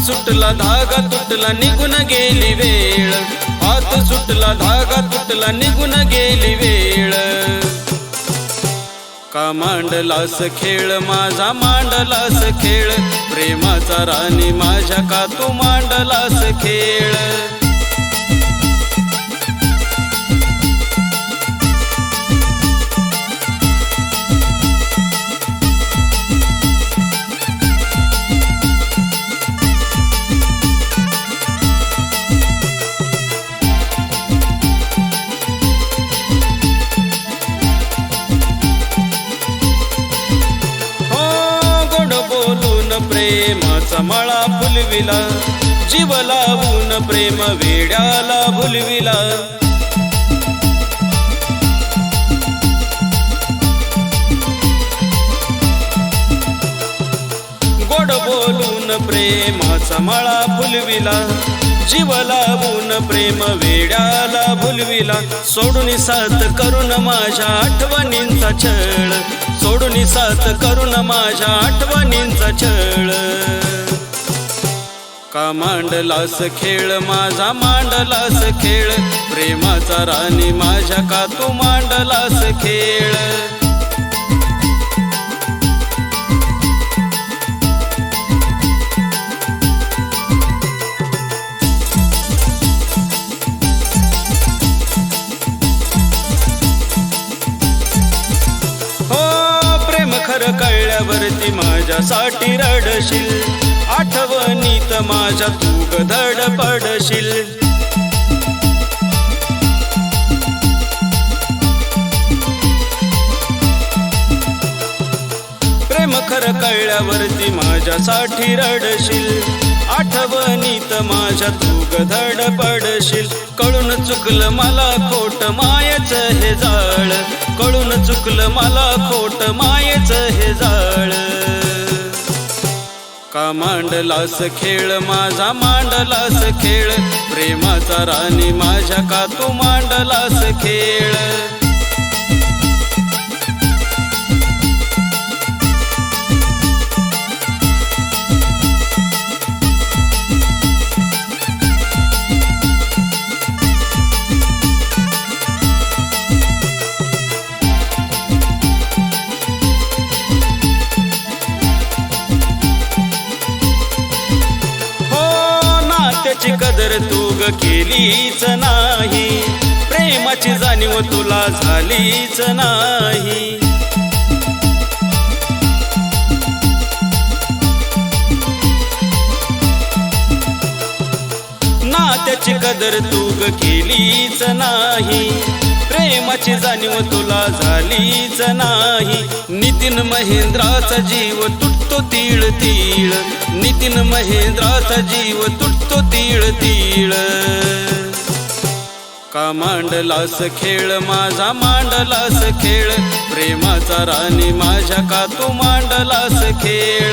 सुटला धागा तुटला निघून गेली वेळ. हात सुटला धागा तुटला निघून गेली वेळ. का मांडलास खेळ? माझा मांडलास खेळ. प्रेमाचा राणी माझ्या का? तू मांडलास खेळ. प्रेमाचा मळा फुलविला. जीव लावून प्रेम वेड्याला भुलविला. गोड बोलून प्रेमाचा मळा फुलविला. जीव लावून प्रेम वेड्याला भुलविला. सोडून साथ करून माझ्या आठवणींचा छळ. सोडून साथ करून माझ्या आठवणींचा छळ. का मांडलास खेळ? माझा मांडलास खेळ. प्रेमाचा राणी माझ्या का? तू मांडलास खेळ. ती माझ्यासाठी रडशील. आठवणीत माझ्या तू धड पडशील. प्रेम खरं कळल्यावरती माझ्यासाठी रडशील. आठवणीत माझ्या तू धड पडशील. कळून चुकलं मला खोट मायच हे जाळ. कळून चुकलं मला खोट मायच हे जाळ. का मांडलास खेळ? माझा मांडलास खेळ. प्रेमाचा राणी माझ्या का तू मांडलास खेळ? प्रेमाची कदर तू ग केलीच नाही. प्रेमाची जाणीव तुला झालीच नाही. नात्याची कदर तू ग केलीच नाही. प्रेमाची जाणीव तुला झालीच नाही. नितीन महेंद्राचा जीव तुटतो तीळ तीळ. नितीन महेंद्राचा जीव तुटतो तीळ तीळ. का मांडलास खेळ? माझा मांडलास खेळ. प्रेमाचा राणी माझ्या का तू मांडलास खेळ?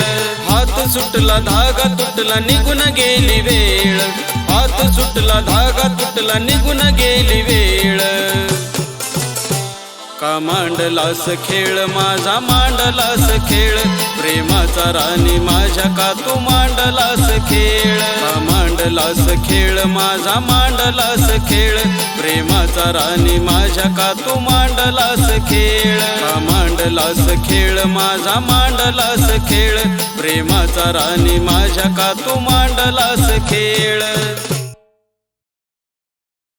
हात सुटला धागा तुटला निघून गेली वेळ. हात सुटला धागा तुटला निघून गेली वेळ. का मांडलास खेळ? माझा मांडलास खेळ. प्रेमाचा राणी माझ्या का तू मांडलास खेळ? का मांडलास खेळ? माझा मांडलास खेळ. प्रेमाचा राणी माझ्या का तू मांडलास खेळ? का मांडलास खेळ? माझा मांडलास खेळ. प्रेमाचा राणी माझ्या का तू मांडलास खेळ?